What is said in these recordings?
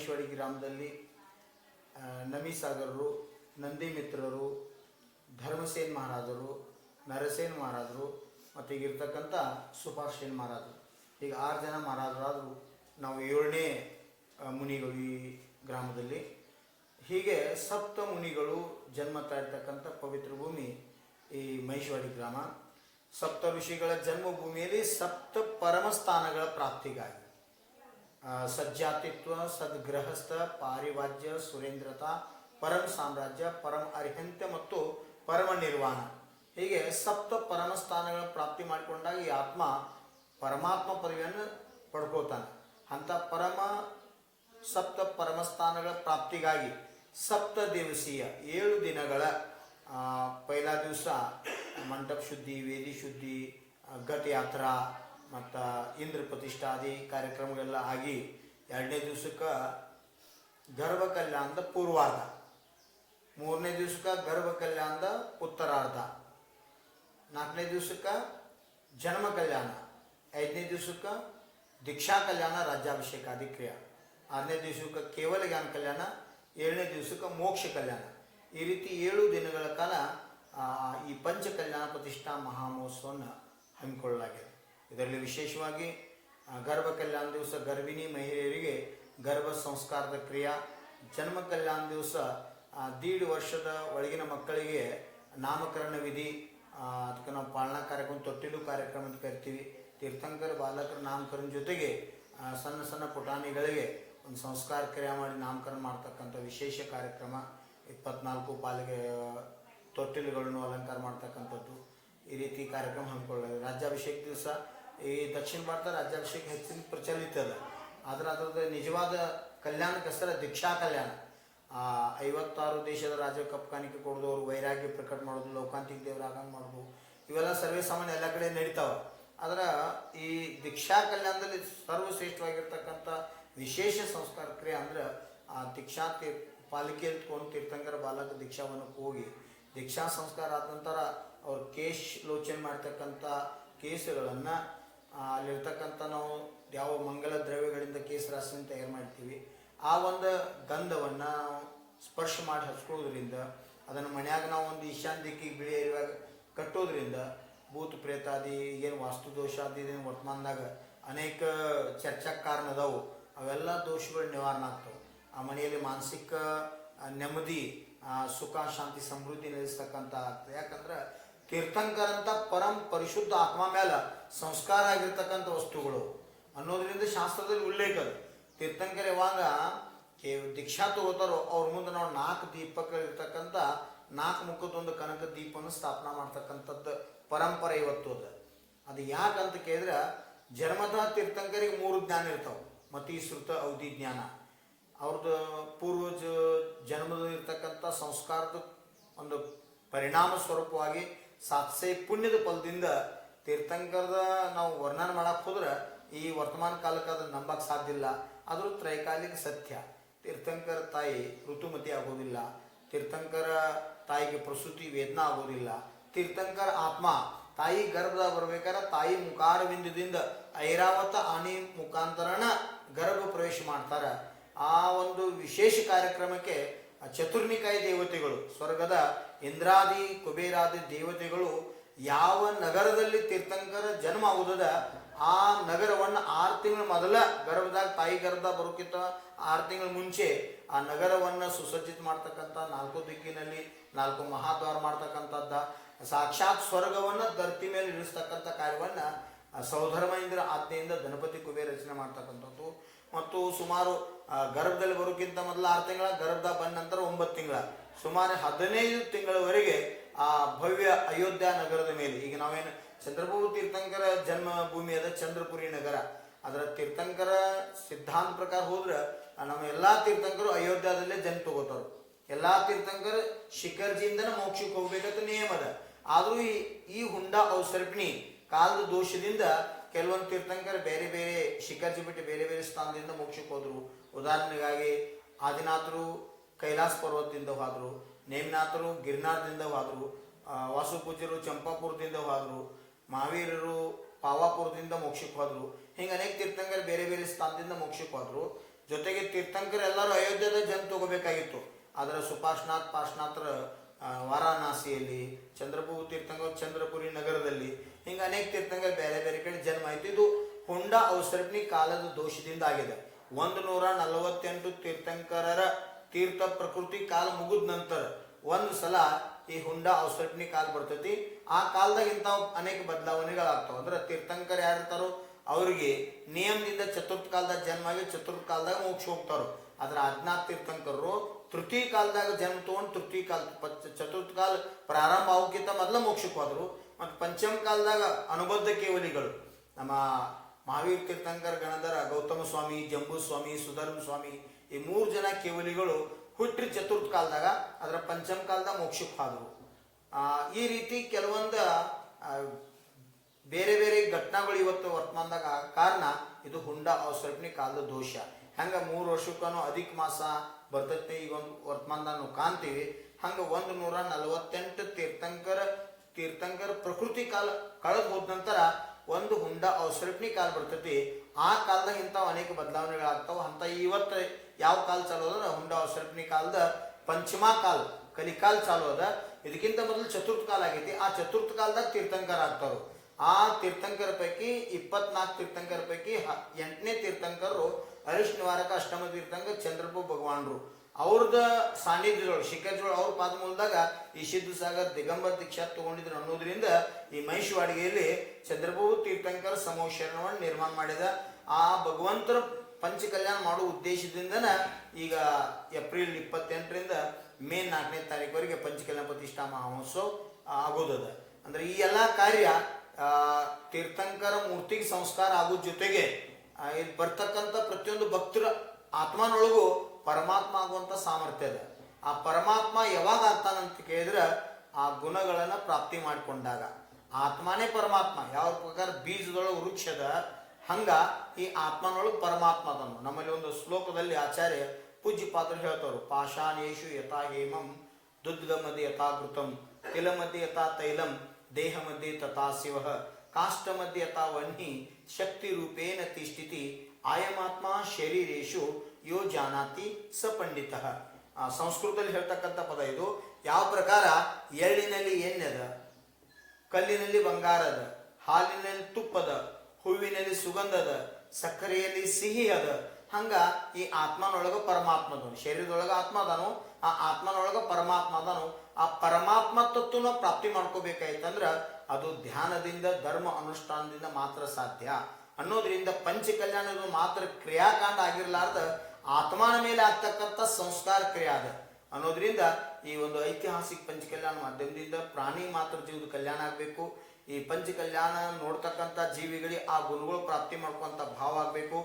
ಮಹೇಶ್ವರಿ ಗ್ರಾಮದಲ್ಲಿ ನಮಿಸಾಗರರು, ನಂದಿ ಮಿತ್ರರು, ಧರ್ಮಸೇನ್ ಮಹಾರಾಜರು, ನರಸೇನ್ ಮಹಾರಾಜರು, ಮತ್ತು ಈಗಿರ್ತಕ್ಕಂಥ ಸುಭಾಷ್ ಸೇನ್ ಮಹಾರಾಜರು. ಈಗ ಆರು ಜನ ಮಹಾರಾಜರಾದರು. ನಾವು ಏಳನೇ ಮುನಿಗಳು ಈ ಗ್ರಾಮದಲ್ಲಿ. ಹೀಗೆ ಸಪ್ತ ಮುನಿಗಳು ಜನ್ಮ ತಾಯಿರ್ತಕ್ಕಂಥ ಪವಿತ್ರ ಭೂಮಿ ಈ ಮಹೇಶ್ವರಿ ಗ್ರಾಮ. ಸಪ್ತ ಋಷಿಗಳ ಜನ್ಮಭೂಮಿಯಲ್ಲಿ ಸಪ್ತ ಪರಮಸ್ಥಾನಗಳ ಪ್ರಾಪ್ತಿಗಾಗಿ. ಸಜ್ಜಾತಿತ್ವ, ಸದ್ಗೃಹಸ್ಥ, ಪಾರಿವಾಜ್ಯ, ಸುರೇಂದ್ರತಾ ಪರಮ ಸಾಮ್ರಾಜ್ಯ ಪರಮ ಅರ್ಹಂತ್ಯ ಮತ್ತು ಪರಮ ನಿರ್ವಾಣ. ಹೀಗೆ ಸಪ್ತ ಪರಮ ಸ್ಥಾನಗಳ ಪ್ರಾಪ್ತಿ ಮಾಡಿಕೊಂಡಾಗ ಈ ಆತ್ಮ ಪರಮಾತ್ಮ ಪದವಿಯನ್ನು ಪಡ್ಕೋತಾನೆ. ಅಂಥ ಪರಮ, ಸಪ್ತ ಪರಮ ಸ್ಥಾನಗಳ ಪ್ರಾಪ್ತಿಗಾಗಿ ಸಪ್ತ ದಿವಸೀಯ ಏಳು ದಿನಗಳ ಪೈಲಾ ದಿವಸ, ಮಂಟಪ ಶುದ್ಧಿ, ವೇದಿ ಶುದ್ಧಿ ಗತಯಾತ್ರಾ ಮತ್ತು ಇಂದ್ರ ಪ್ರತಿಷ್ಠಾದಿ ಕಾರ್ಯಕ್ರಮಗಳೆಲ್ಲ ಆಗಿ ಎರಡನೇ ದಿವಸಕ್ಕೆ ಗರ್ಭ ಕಲ್ಯಾಣದ ಪೂರ್ವಾರ್ಧ. ಮೂರನೇ ದಿವಸಕ್ಕೆ ಗರ್ಭ ಕಲ್ಯಾಣದ ಉತ್ತರಾರ್ಧ. ನಾಲ್ಕನೇ ದಿವಸಕ್ಕೆ ಜನ್ಮ ಕಲ್ಯಾಣ. ಐದನೇ ದಿವಸಕ್ಕೆ ದೀಕ್ಷಾ ಕಲ್ಯಾಣ ರಾಜ್ಯಾಭಿಷೇಕಾದಿ ಕ್ರಿಯೆ ಆರನೇ ದಿವಸಕ್ಕೆ ಕೇವಲ ಜ್ಞಾನ ಕಲ್ಯಾಣ, ಏಳನೇ ದಿವಸಕ್ಕೆ ಮೋಕ್ಷ ಕಲ್ಯಾಣ. ಈ ರೀತಿ ಏಳು ದಿನಗಳ ಕಾಲ ಈ ಪಂಚ ಕಲ್ಯಾಣ ಪ್ರತಿಷ್ಠಾ ಮಹಾಮಹೋತ್ಸವವನ್ನು ಹಮ್ಮಿಕೊಳ್ಳಲಾಗಿದೆ. ಇದರಲ್ಲಿ ವಿಶೇಷವಾಗಿ ಗರ್ಭ ಕಲ್ಯಾಣ ದಿವಸ ಗರ್ಭಿಣಿ ಮಹಿಳೆಯರಿಗೆ ಗರ್ಭ ಸಂಸ್ಕಾರದ ಕ್ರಿಯಾ ಜನ್ಮ ಕಲ್ಯಾಣ ದಿವಸ ದೀಡ್ ವರ್ಷದ ಒಳಗಿನ ಮಕ್ಕಳಿಗೆ ನಾಮಕರಣ ವಿಧಿ ಅದಕ್ಕೆ ನಾವು ಪಾಲನಾ ಕಾರ್ಯಕ್ರಮ, ತೊಟ್ಟಿಲು ಕಾರ್ಯಕ್ರಮ ಅಂತ ಕರಿತೀವಿ. ತೀರ್ಥಂಕರ, ಬಾಲಕರ ನಾಮಕರಣ ಜೊತೆಗೆ ಸಣ್ಣ ಸಣ್ಣ ಪುಟಾಣಿಗಳಿಗೆ ಒಂದು ಸಂಸ್ಕಾರ ಕ್ರಿಯೆ ಮಾಡಿ ನಾಮಕರಣ ಮಾಡ್ತಕ್ಕಂಥ ವಿಶೇಷ ಕಾರ್ಯಕ್ರಮ. ಇಪ್ಪತ್ನಾಲ್ಕು ಪಾಲಿಗೆ, ತೊಟ್ಟಿಲುಗಳನ್ನು ಅಲಂಕಾರ ಮಾಡ್ತಕ್ಕಂಥದ್ದು. ಈ ರೀತಿ ಕಾರ್ಯಕ್ರಮ ಹಮ್ಮಿಕೊಳ್ಳೋದು ರಾಜ್ಯಾಭಿಷೇಕ ದಿವಸ ಈ ದಕ್ಷಿಣ ಭಾರತ ರಾಜ್ಯಾಭಿಷೇಕ ಹೆಚ್ಚಿನ ಪ್ರಚಲಿತ ಅದ. ಆದ್ರೆ ಅದರದ್ದು ನಿಜವಾದ ಕಲ್ಯಾಣಕ್ಕೆ ಹೆಸರ ದೀಕ್ಷಾ ಕಲ್ಯಾಣ. ಆ, ಐವತ್ತಾರು ದೇಶದ ರಾಜ ಕಾಣಿಕೆ ಕೊಡೋದು ವೈರಾಗ್ಯ ಪ್ರಕಟ ಮಾಡೋದು ಲೋಕಾಂತಿಕ ದೇವರ ದೇವರಾಗಂಗ್ ಮಾಡೋದು ಇವೆಲ್ಲ ಸರ್ವೇ ಸಾಮಾನ್ಯ ಎಲ್ಲ ಕಡೆ ನಡೀತಾವ. ಆದ್ರೆ ಈ ದೀಕ್ಷಾ ಕಲ್ಯಾಣದಲ್ಲಿ ಸರ್ವಶ್ರೇಷ್ಠವಾಗಿರ್ತಕ್ಕಂಥ ವಿಶೇಷ ಸಂಸ್ಕಾರ ಕ್ರಿಯೆ ಅಂದ್ರೆ ಆ ದೀಕ್ಷಾ ತೀರ್ ಪಾಲಿಕೆ ಎತ್ಕೊಂಡು ತೀರ್ಥಂಕರ ಬಾಲಕ ದೀಕ್ಷಾವನ್ನು ಹೋಗಿ ದೀಕ್ಷಾ ಸಂಸ್ಕಾರ ಆದ ನಂತರ ಅವ್ರು ಕೇಶ್ ಲೋಚನೆ ಮಾಡ್ತಕ್ಕಂಥ ಕೇಸುಗಳನ್ನು ಅಲ್ಲಿರ್ತಕ್ಕಂಥ ನಾವು ಯಾವ ಮಂಗಲ ದ್ರವ್ಯಗಳಿಂದ ಕೇಸರಾಸನ ತಯಾರು ಮಾಡ್ತೀವಿ. ಆ ಒಂದು ಗಂಧವನ್ನು ಸ್ಪರ್ಶ ಮಾಡಿ ಹಚ್ಕೊಳ್ಳೋದ್ರಿಂದ, ಅದನ್ನು ಮನ್ಯಾಗ ನಾವು ಒಂದು ಈಶಾನ್ ದಿಕ್ಕಿಗೆ ಬಿಳಿ ಇರುವಾಗ ಕಟ್ಟೋದ್ರಿಂದ, ಭೂತ ಪ್ರೇತಾದಿ ಏನು ವಾಸ್ತು ದೋಷ ಏನು ವರ್ತಮಾನದಾಗ ಅನೇಕ ಚರ್ಚಾ ಕಾರಣ ಅದಾವು. ಅವೆಲ್ಲ ದೋಷಗಳು ನಿವಾರಣೆ ಆಗ್ತವೆ. ಆ ಮನೆಯಲ್ಲಿ ಮಾನಸಿಕ ನೆಮ್ಮದಿ ಸುಖ, ಶಾಂತಿ, ಸಮೃದ್ಧಿ ನೆಲೆಸ್ತಕ್ಕಂಥ ಆಗ್ತದೆ. ಯಾಕಂದ್ರೆ ತೀರ್ಥಂಕರಂಥ ಪರಂ ಪರಿಶುದ್ಧ ಆತ್ಮ ಮೇಲೆ ಸಂಸ್ಕಾರ ಆಗಿರ್ತಕ್ಕಂಥ ವಸ್ತುಗಳು ಅನ್ನೋದರಿಂದ ಶಾಸ್ತ್ರದಲ್ಲಿ ಉಲ್ಲೇಖ ತೀರ್ಥಂಕರ ಯಾವಾಗ ದೀಕ್ಷಾ ತಗೋತಾರೋ ಅವ್ರ ಮುಂದೆ ನಾವು ನಾಲ್ಕು ದೀಪಗಳಿರ್ತಕ್ಕಂಥ, ನಾಲ್ಕು ಮುಖದೊಂದು ಕನಕ ದೀಪವನ್ನು ಸ್ಥಾಪನಾ ಮಾಡ್ತಕ್ಕಂಥದ್ದು ಪರಂಪರೆ ಇವತ್ತು ಅದು. ಅದು ಯಾಕಂತ ಕೇಳಿದ್ರೆ ಜನ್ಮದ ತೀರ್ಥಂಕರಿಗೆ ಮೂರು ಜ್ಞಾನ ಇರ್ತಾವೆ. ಮತಿ ಶ್ರುತ ಅವಧಿ ಜ್ಞಾನ. ಅವ್ರದ್ದು ಪೂರ್ವಜ ಜನ್ಮದಲ್ಲಿ ಇರ್ತಕ್ಕಂಥ ಸಂಸ್ಕಾರದ ಒಂದು ಪರಿಣಾಮ ಸ್ವರೂಪವಾಗಿ ಸಾತ್ಸೆ ಪುಣ್ಯದ ಫಲದಿಂದ ತೀರ್ಥಂಕರದ ನಾವು ವರ್ಣನೆ ಮಾಡಕ್ಕೆ ಹೋದ್ರೆ ಈ ವರ್ತಮಾನ ಕಾಲಕ್ಕೆ ಅದನ್ನು ನಂಬಕ್ಕೆ ಸಾಧ್ಯ ಇಲ್ಲ. ಆದರೂ ತ್ರೈಕಾಲಿಕ ಸತ್ಯ. ತೀರ್ಥಂಕರ ತಾಯಿ ಋತುಮತಿ ಆಗೋದಿಲ್ಲ. ತೀರ್ಥಂಕರ ತಾಯಿಗೆ ಪ್ರಸೂತಿ ವೇದನಾ ಆಗೋದಿಲ್ಲ. ತೀರ್ಥಂಕರ ಆತ್ಮ ತಾಯಿ ಗರ್ಭದಾಗ ಬರ್ಬೇಕಾದ್ರೆ ತಾಯಿ ಮುಖಾರವಿಂದದಿಂದ ಐರಾವತ ಆನಿ ಮುಖಾಂತರನ ಗರ್ಭ ಪ್ರವೇಶ ಮಾಡ್ತಾರೆ. ಆ ಒಂದು ವಿಶೇಷ ಕಾರ್ಯಕ್ರಮಕ್ಕೆ ಚತುರ್ನಿಕಾಯಿ ದೇವತೆಗಳು, ಸ್ವರ್ಗದ ಇಂದ್ರಾದಿ ಕುಬೇರಾದಿ ದೇವತೆಗಳು ಯಾವ ನಗರದಲ್ಲಿ ತೀರ್ಥಂಕರ ಜನ್ಮ ಆಗುದದ ಆ ನಗರವನ್ನು ಆರು ತಿಂಗಳ ಮೊದಲ ಗರ್ಭದಾಗ ತಾಯಿ ಗರ್ಭ ಬರೋಕ್ಕಿಂತ ಆರು ತಿಂಗಳ ಮುಂಚೆ ಆ ನಗರವನ್ನು ಸುಸಜ್ಜಿತ ಮಾಡ್ತಕ್ಕಂಥ ನಾಲ್ಕು ದಿಕ್ಕಿನಲ್ಲಿ, ನಾಲ್ಕು ಮಹಾದ್ವಾರ ಮಾಡ್ತಕ್ಕಂಥದ್ದ, ಸಾಕ್ಷಾತ್ ಸ್ವರ್ಗವನ್ನು ಧರ್ತಿ ಮೇಲೆ ಇಳಿಸ್ತಕ್ಕಂಥ ಕಾರ್ಯವನ್ನು ಸೌಧರ್ಮೇಂದ್ರ ಆಜ್ಞೆಯಿಂದ ಗಣಪತಿ ಕುಬೇರ ರಚನೆ ಮಾಡ್ತಕ್ಕಂಥದ್ದು. ಮತ್ತು ಸುಮಾರು ಗರ್ಭದಲ್ಲಿ ಬರೋಕ್ಕಿಂತ ಮೊದಲು ಆರು ತಿಂಗಳ ಗರ್ಭದ ಬಂದ ನಂತರ ಒಂಬತ್ತು ತಿಂಗಳ. ಸುಮಾರು ಹದಿನೈದು ತಿಂಗಳವರೆಗೆ ಆ ಭವ್ಯ ಅಯೋಧ್ಯ ನಗರದ ಮೇಲೆ. ಈಗ ನಾವೇನು ಚಂದ್ರಬಾಬು ತೀರ್ಥಂಕರ ಜನ್ಮ ಭೂಮಿ ಅದ ಚಂದ್ರಪುರಿ ನಗರ. ಅದರ ತೀರ್ಥಂಕರ ಸಿದ್ಧಾಂತ ಪ್ರಕಾರ ಹೋದ್ರೆ ನಮ್ಮ ಎಲ್ಲಾ ತೀರ್ಥಂಕರು ಅಯೋಧ್ಯದಲ್ಲೇ ಜನ್ಮ ತಗೋತಾರ ಎಲ್ಲಾ ತೀರ್ಥಂಕರ ಶಿಖರ್ಜಿಯಿಂದನೇ ಮೋಕ್ಷಕ್ಕೆ ಹೋಗ್ಬೇಕಂತ ನಿಯಮ ಅದ. ಆದ್ರೂ ಈ ಈ ಹುಂಡ ಔಸರ್ಪಿಣಿ ಕಾಲದ ದೋಷದಿಂದ ಕೆಲವೊಂದು ತೀರ್ಥಂಕರ ಬೇರೆ ಬೇರೆ ಶಿಖರ್ಜಿ ಬಿಟ್ಟು ಬೇರೆ ಬೇರೆ ಸ್ಥಾನದಿಂದ ಮೋಕ್ಷಕ್ಕೆ ಹೋದ್ರು. ಉದಾಹರಣೆಗಾಗಿ ಆದಿನಾಥರು ಕೈಲಾಸ ಪರ್ವತದಿಂದ ಹೋದರು ನೇಮಿನಾಥರು ಗಿರ್ನಾರದಿಂದ ಹೋದರು ವಾಸುಪೂಜ್ಯರು ಚಂಪಾಪುರದಿಂದ ಹೋದರು ಮಹಾವೀರರು ಪಾವಾಪುರದಿಂದ ಮೋಕ್ಷಕ್ಕೆ ಹೋದರು ಹಿಂಗೆ ಅನೇಕ ತೀರ್ಥಂಕರು ಬೇರೆ ಬೇರೆ ಸ್ಥಾನದಿಂದ ಮೋಕ್ಷಕ್ಕೆ ಹೋದರು. ಜೊತೆಗೆ ತೀರ್ಥಂಕರು ಎಲ್ಲರೂ ಅಯೋಧ್ಯದ ಜನ ತಗೋಬೇಕಾಗಿತ್ತು. ಆದರೆ ಸುಪಾರ್ಶ್ನಾಥ್ ಪಾರ್ಶ್ನಾಥ್ರ ಆ, ವಾರಾಣಸಿಯಲ್ಲಿ ಚಂದ್ರಪುರ ತೀರ್ಥಂಕರು ಚಂದ್ರಪುರಿ ನಗರದಲ್ಲಿ ಹಿಂಗೆ ಅನೇಕ ತೀರ್ಥಂಕರು ಬೇರೆ ಬೇರೆ ಕಡೆ ಜನ್ಮ ಆಯಿತು ಇದು ಹೊಂಡ ಔಸರ್ಪಣಿ ಕಾಲದ ದೋಷದಿಂದ ಆಗಿದೆ. ಒಂದು ನೂರ ನಲವತ್ತೆಂಟು ತೀರ್ಥಂಕರರ ತೀರ್ಥ ಪ್ರಕೃತಿ ಕಾಲ ಮುಗಿದ ನಂತರ ಒಂದು ಸಲ ಈ ಹುಂಡ ಔಸಟ್ನಿ ಕಾಲ ಬರ್ತೈತಿ. ಆ ಕಾಲದಾಗ ಇಂಥವು ಅನೇಕ ಬದಲಾವಣೆಗಳಾಗ್ತಾವ. ಅಂದ್ರೆ ತೀರ್ಥಂಕರ್ ಯಾರಿರ್ತಾರೋ ಅವರಿಗೆ ನಿಯಮದಿಂದ ಚತುರ್ಥ ಕಾಲದಾಗ ಜನ್ಮ ಆಗಿ ಚತುರ್ಥ ಕಾಲದಾಗ ಮೋಕ್ಷ ಹೋಗ್ತಾರೋ ಆದ್ರೆ ಹದ್ನಾಲ್ಕು ತೀರ್ಥಂಕರರು ತೃತೀಯ ಕಾಲದಾಗ ಜನ್ಮ ತಗೊಂಡು ತೃತೀಯ ಕಾಲ ಚತುರ್ಥ ಕಾಲ ಪ್ರಾರಂಭ ಆಗೋಕ್ಕಿಂತ ಮೊದಲ ಮೋಕ್ಷಕ್ಕೆ ಹೋದ್ರು. ಮತ್ತು ಪಂಚಮ ಕಾಲದಾಗ ಅನುಬದ್ಧ ಕೇವಲಿಗಳು ನಮ್ಮ ಮಹಾವೀರ್ ತೀರ್ಥಂಕರ್, ಗಣಧರ, ಗೌತಮ ಸ್ವಾಮಿ ಜಂಬೂ ಸ್ವಾಮಿ ಸುಧರ್ಮ ಸ್ವಾಮಿ ಈ ಮೂರು ಜನ ಕೇವಲಿಗಳು ಹುಟ್ಟ್ರಿ ಚತುರ್ಥ ಕಾಲದಾಗ, ಅದರ ಪಂಚಮ ಕಾಲದ ಮೋಕ್ಷಕ್ಕೆ ಹಾದವು ಈ ರೀತಿ ಕೆಲವೊಂದು ಬೇರೆ ಬೇರೆ ಘಟನೆಗಳು ಇವತ್ತು ವರ್ತಮಾನದಾಗ ಕಾರಣ ಇದು ಹುಂಡ ಅವಸರ್ಪಣಿ ಕಾಲದ ದೋಷ. ಹಂಗ ಮೂರು ವರ್ಷಕ್ಕೂ ಅಧಿಕ ಮಾಸ ಬರ್ತೈತೆ ಈಗ ಒಂದು ವರ್ತಮಾನದಾಗ ನಾವು ಕಾಣ್ತೀವಿ. ಹಂಗ ಒಂದು ನೂರ ನಲವತ್ತೆಂಟು ತೀರ್ಥಂಕರ ತೀರ್ಥಂಕರ ಪ್ರಕೃತಿ ಕಾಲ ಕಳೆದು ಹೋದ ನಂತರ ಒಂದು ಹುಂಡ ಅವಸರಪಣಿ ಕಾಲ ಬರ್ತೈತಿ. ಆ ಕಾಲದಾಗ ಇಂಥವು ಅನೇಕ ಬದಲಾವಣೆಗಳಾಗ್ತಾವ. ಅಂತ ಇವತ್ತು ಯಾವ ಕಾಲ ಚಾಲು ಅದ? ಹುಂಡ ಅವಸರಪಣಿ ಕಾಲದ ಪಂಚಮಾ ಕಾಲ, ಕಲಿಕಾಲ ಚಾಲು ಅದ. ಇದಕ್ಕಿಂತ ಮೊದಲು ಚತುರ್ಥ ಕಾಲ ಆಗೈತಿ. ಆ ಚತುರ್ಥ ಕಾಲದಾಗ ತೀರ್ಥಂಕರ ಆಗ್ತಾವೆ. ಆ ತೀರ್ಥಂಕರ ಪೈಕಿ ಇಪ್ಪತ್ನಾಲ್ಕು ತೀರ್ಥಂಕರ ಪೈಕಿ ಎಂಟನೇ ತೀರ್ಥಂಕರರು ಹರೀಶ್ ನಿವಾರಕ ಅಷ್ಟಮ ತೀರ್ಥಂಕರ್ ಚಂದ್ರಪ್ಪ ಭಗವಾನ್ರು. ಅವ್ರದ ಸಾನ್ನಿಧ್ಯದೊಳಗೆ, ಶಿಖರದೊಳಗೆ, ಅವ್ರ ಪಾದಮೂಲದಾಗ ಈ ಸಿದ್ದು ಸಾಗರ್, ದಿಗಂಬರ್ ದೀಕ್ಷಾ ತಗೊಂಡಿದ್ರು ಅನ್ನೋದ್ರಿಂದ ಈ ಮಹಿಷವಾಡಿಗೆಯಲ್ಲಿ ಚಂದ್ರಪ್ರಭು ತೀರ್ಥಂಕರ ಸಮೋಶರಣವನ್ನು ನಿರ್ಮಾಣ ಮಾಡಿದ ಆ ಭಗವಂತರ ಪಂಚ ಕಲ್ಯಾಣ ಮಾಡೋ ಉದ್ದೇಶದಿಂದನ ಈಗ ಏಪ್ರಿಲ್ ಇಪ್ಪತ್ತೆಂಟರಿಂದ ಮೇ ನಾಲ್ಕನೇ ತಾರೀಕುವರೆಗೆ ಪಂಚಕಲ್ಯಾಣ ಪ್ರತಿಷ್ಠಾ ಮಹೋತ್ಸವ ಆಗೋದದ. ಅಂದ್ರೆ ಈ ಎಲ್ಲ ಕಾರ್ಯ ತೀರ್ಥಂಕರ ಮೂರ್ತಿಗೆ ಸಂಸ್ಕಾರ ಆಗೋ ಜೊತೆಗೆ ಇಲ್ಲಿ ಬರ್ತಕ್ಕಂಥ ಪ್ರತಿಯೊಂದು ಭಕ್ತರ ಆತ್ಮನೊಳಗೂ ಪರಮಾತ್ಮ ಆಗುವಂಥ ಸಾಮರ್ಥ್ಯ ಇದೆ ಆ ಪರಮಾತ್ಮ ಯಾವಾಗ ಆಗ್ತಾನಂತ ಕೇಳಿದ್ರೆ ಆ ಗುಣಗಳನ್ನು ಪ್ರಾಪ್ತಿ ಮಾಡಿಕೊಂಡಾಗ. ಆತ್ಮನೇ ಪರಮಾತ್ಮ. ಯಾವ ಪ್ರಕಾರ ಬೀಜದೊಳಗೆ ವೃಕ್ಷದ ಹಂಗ ಈ ಆತ್ಮನೊಳಗೆ ಪರಮಾತ್ಮ ಅದನ್ನು ನಮ್ಮಲ್ಲಿ ಒಂದು ಶ್ಲೋಕದಲ್ಲಿ ಆಚಾರ್ಯ ಪೂಜ್ಯ ಪಾತ್ರ ಹೇಳ್ತಾರು ಪಾಷಾಣೇಶು ಯಥಾ ಹೇಮಂ ದುದ್ಗ ಮಧ್ಯೆ ಯಥಾ ತಿಲ ಮಧ್ಯೆ ಯಥಾ ತೈಲಂ ದೇಹ ಮಧ್ಯೆ ತಥಾ ಶಿವ ಕಾಷ್ಟ ಮಧ್ಯೆ ಯಥಾ ವಹ್ನಿ ಶಕ್ತಿ ರೂಪೇಣ ತಿಷ್ಠಿತಿ ಆಯಮಾತ್ಮ ಶರೀರೇಶು ಯೋ ಜಾನಾತಿ ಸ ಪಂಡಿತ ಸಂಸ್ಕೃತದಲ್ಲಿ ಹೇಳ್ತಕ್ಕಂಥ ಪದ ಇದು. ಯಾವ ಪ್ರಕಾರ? ಎಳ್ಳಿನಲ್ಲಿ ಎಣ್ಣೆದ, ಕಲ್ಲಿನಲ್ಲಿ ಬಂಗಾರದ, ಹಾಲಿನಲ್ಲಿ ತುಪ್ಪದ, ಹೂವಿನಲ್ಲಿ ಸುಗಂಧದ, ಸಕ್ಕರೆಯಲ್ಲಿ ಸಿಹಿ ಅದ ಹಂಗ ಈ ಆತ್ಮನೊಳಗ ಪರಮಾತ್ಮದನು, ಶರೀರದೊಳಗ ಆತ್ಮ ಅದಾನು ಆ ಆತ್ಮನೊಳಗ ಪರಮಾತ್ಮ ಅದಾನು ಆ ಪರಮಾತ್ಮ ತತ್ವನ ಪ್ರಾಪ್ತಿ ಮಾಡ್ಕೋಬೇಕಾಯ್ತಂದ್ರ ಅದು ಧ್ಯಾನದಿಂದ, ಧರ್ಮ ಅನುಷ್ಠಾನದಿಂದ ಮಾತ್ರ ಸಾಧ್ಯ. ಅನ್ನೋದ್ರಿಂದ ಪಂಚ ಕಲ್ಯಾಣದ ಮಾತ್ರ ಕ್ರಿಯಾಕಾಂಡ ಆಗಿರ್ಲಾರ್ದ ಆತ್ಮನ ಮೇಲೆ ಆಗ್ತಕ್ಕಂಥ ಸಂಸ್ಕಾರ ಕ್ರಿಯೆ ಅದ ಅನ್ನೋದ್ರಿಂದ ಈ ಒಂದು ಐತಿಹಾಸಿಕ ಪಂಚಕಲ್ಯಾಣ ಮಾಧ್ಯಮದಿಂದ ಪ್ರಾಣಿ ಮಾತ್ರ ಜೀವದ ಕಲ್ಯಾಣ ಆಗಬೇಕು. ಈ ಪಂಚಕಲ್ಯಾಣ ನೋಡ್ತಕ್ಕಂಥ ಜೀವಿಗಳಿಗೆ ಆ ಗುಣಗಳು ಪ್ರಾಪ್ತಿ ಮಾಡ್ಕೊಂತ ಭಾವ ಆಗಬೇಕು.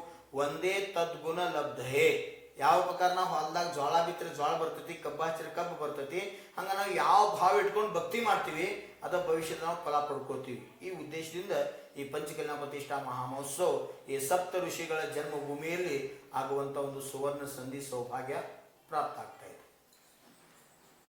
ಒಂದೇ ತದ್ಗುಣ ಲಬ್ಧೇ ಯಾವ ಪ್ರಕಾರ ನಾವು ಹೊಲ್ದಾಗ ಜೋಳ ಬಿತ್ತರೆ ಜೋಳ ಬರ್ತೈತಿ, ಕಬ್ಬ ಹಚ್ಚಿದ್ರೆ ಕಬ್ಬು ಬರ್ತೈತಿ, ಹಂಗ ನಾವು ಯಾವ ಭಾವ ಇಟ್ಕೊಂಡು ಭಕ್ತಿ ಮಾಡ್ತೀವಿ, ಅದ ಭವಿಷ್ಯದ ನಾವು ಫಲ ಪಡ್ಕೋತೀವಿ ಈ ಉದ್ದೇಶದಿಂದ ಈ ಪಂಚಕಲ್ಯಾಣ ಪ್ರತಿಷ್ಠಾ ಮಹಾಮಹೋತ್ಸವ ಈ ಸಪ್ತ ಋಷಿಗಳ ಜನ್ಮಭೂಮಿಯಲ್ಲಿ ಆಗುವಂತ ಒಂದು ಸುವರ್ಣ ಸಂಧಿ ಸೌಭಾಗ್ಯ ಪ್ರಾಪ್ತ ಆಗ್ತದೆ